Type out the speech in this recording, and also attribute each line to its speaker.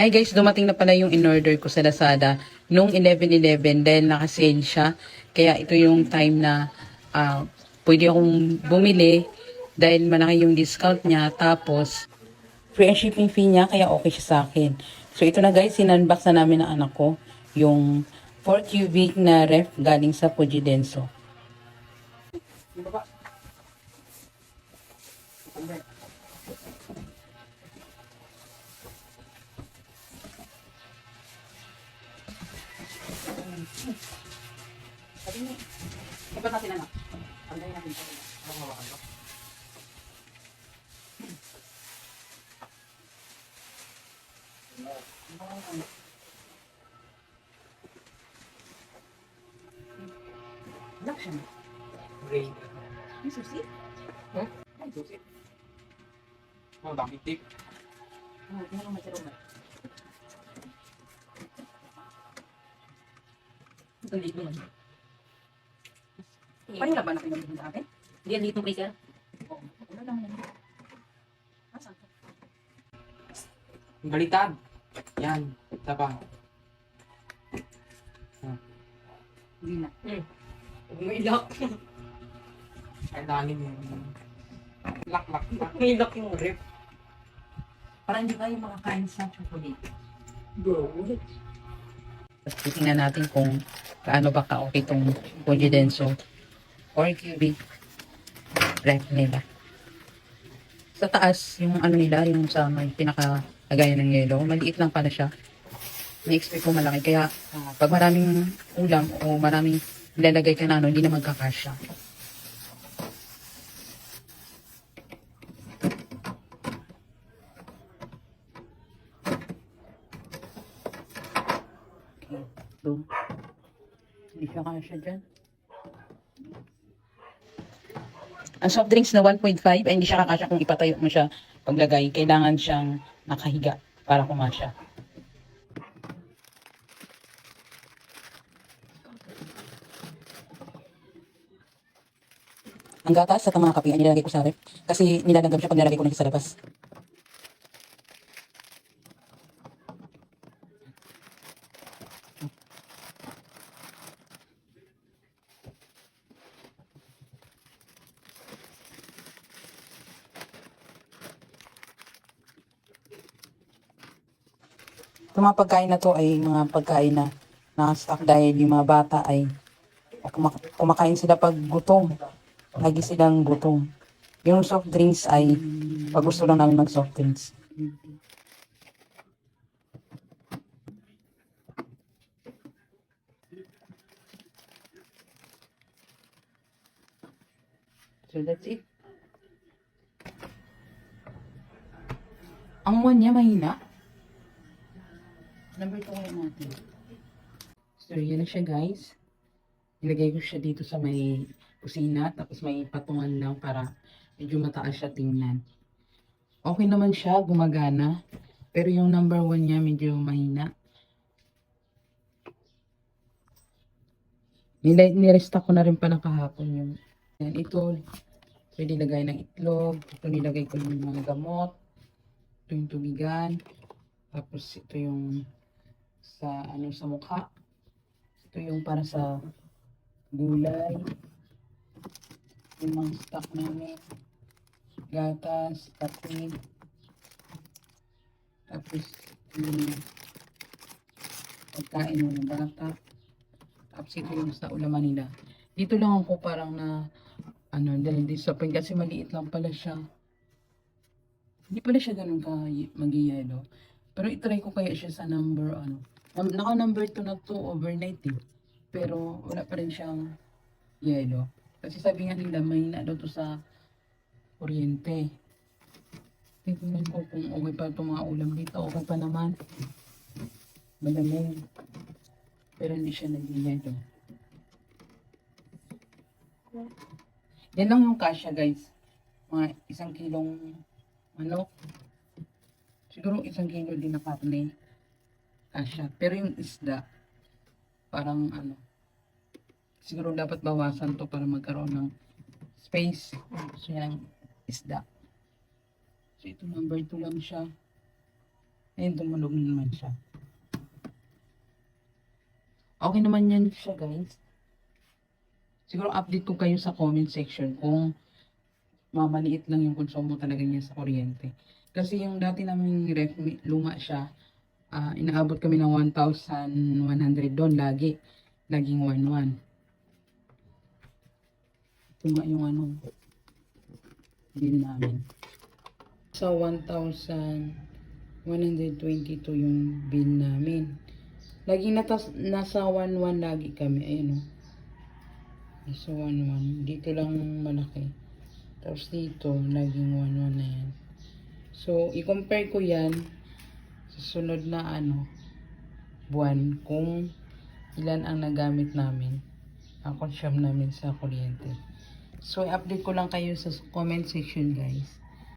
Speaker 1: Hi guys, dumating na pala yung in-order ko sa Lazada nung 11.11 dahil naka-sale siya. Kaya ito yung time na ah, pwede akong bumili dahil malaki yung discount niya. Tapos, free ang shipping fee niya kaya okay siya sa akin. So ito na guys, sinunbox na namin ng anak ko yung 4 cubic na ref galing sa Pujidenso. Ibat natin anak. Panday natin ito. Anak siya.
Speaker 2: Gray.
Speaker 1: May susi?
Speaker 2: Hmm? Ay, susi. Oh, dami tip.
Speaker 1: Oh, tingnan mo matiro ba? Ito dito man. Paano na ba na pinag sa atin?
Speaker 3: Hindi yan dito freezer.
Speaker 1: Oo. Wala lang yan. Asan?
Speaker 2: Balitad. Yan. Isa pa.
Speaker 1: Hindi na.
Speaker 3: Umiilak.
Speaker 2: Ay, lalim yun. Lak, lak, lak.
Speaker 3: Umiilak yung rip.
Speaker 1: Para hindi kayo makakain sa chocolate.
Speaker 3: Bro.
Speaker 1: Tapos titingnan natin kung kaano ba ka-okay itong Pujidenso or cubic ref nila. Sa taas, yung ano nila, yung sa may pinaka-lagayan ng yelo, maliit lang pala siya. Na-expect ko malaki. Kaya ah, pag maraming ulam o maraming ilalagay ka na ano, hindi na magkakasya. Ito. Hindi siya kasya dyan. Ang soft drinks na 1.5 ay hindi siya kakasya kung ipatayo mo siya paglagay. Kailangan siyang nakahiga para kumasya. Ang gatas sa mga kape ay nilalagay ko sa ref kasi nilalagam siya pag nilalagay ko na siya sa labas. Itong mga pagkain na to ay mga pagkain na naka-stock dahil yung mga bata ay kumak- kumakain sila pag gutom. Lagi silang gutom. Yung soft drinks ay pag gusto lang namin mag soft drinks. So that's it. Ang one niya mahina. Number 2 kaya natin. So, yan na siya guys. Ilagay ko siya dito sa may kusina. Tapos may patungan lang para medyo mataas siya tingnan. Okay naman siya, gumagana. Pero yung number 1 niya medyo mahina. Nirestock ko na rin pala kahapon yung yan, ito. Pwede lagay ng itlog. Ito nilagay ko yung mga gamot. Ito yung tubigan. Tapos ito yung sa ano sa mukha. Ito yung para sa gulay. Yung mga stock namin. Gatas, kape. Tapos yung pagkain ng mga bata. Tapos ito yung sa ulaman nila. Dito lang ako parang na ano, dahil disappoint kasi maliit lang pala siya. Hindi pala siya ganun ka mag-yellow. Pero itry ko kaya siya sa number ano. Naka number 2 na to overnight eh. Pero wala pa rin siyang yellow. Kasi sabi nga nila mahina daw to sa kuryente. Tingnan ko kung okay pa itong mga ulam dito. Okay pa naman. Malamig. Pero hindi siya nag-yellow. Yan lang yung kasya guys. Mga isang kilong manok. Siguro isang kilo din na karne. Kasya. Pero yung isda, parang ano, siguro dapat bawasan to para magkaroon ng space. So yan isda. So ito number 2 lang siya. Ayun, tumunog na naman siya. Okay naman yan siya, guys. Siguro update ko kayo sa comment section kung mamaliit lang yung konsumo talaga niya sa kuryente. Kasi yung dati naming ref, luma siya, ah, inaabot kami ng 1,100 doon lagi. Laging 1,1. Ito nga yung ano, bill namin. Sa 1,122 yung bill namin. Laging natas, nasa 1,1 lagi kami. Ayun o. Nasa 1,1. Dito lang malaki. Tapos dito, laging 1,1 na yan. So, i-compare ko yan sa sunod na ano, buwan kung ilan ang nagamit namin, ang consume namin sa kuryente. So, i-update ko lang kayo sa comment section, guys.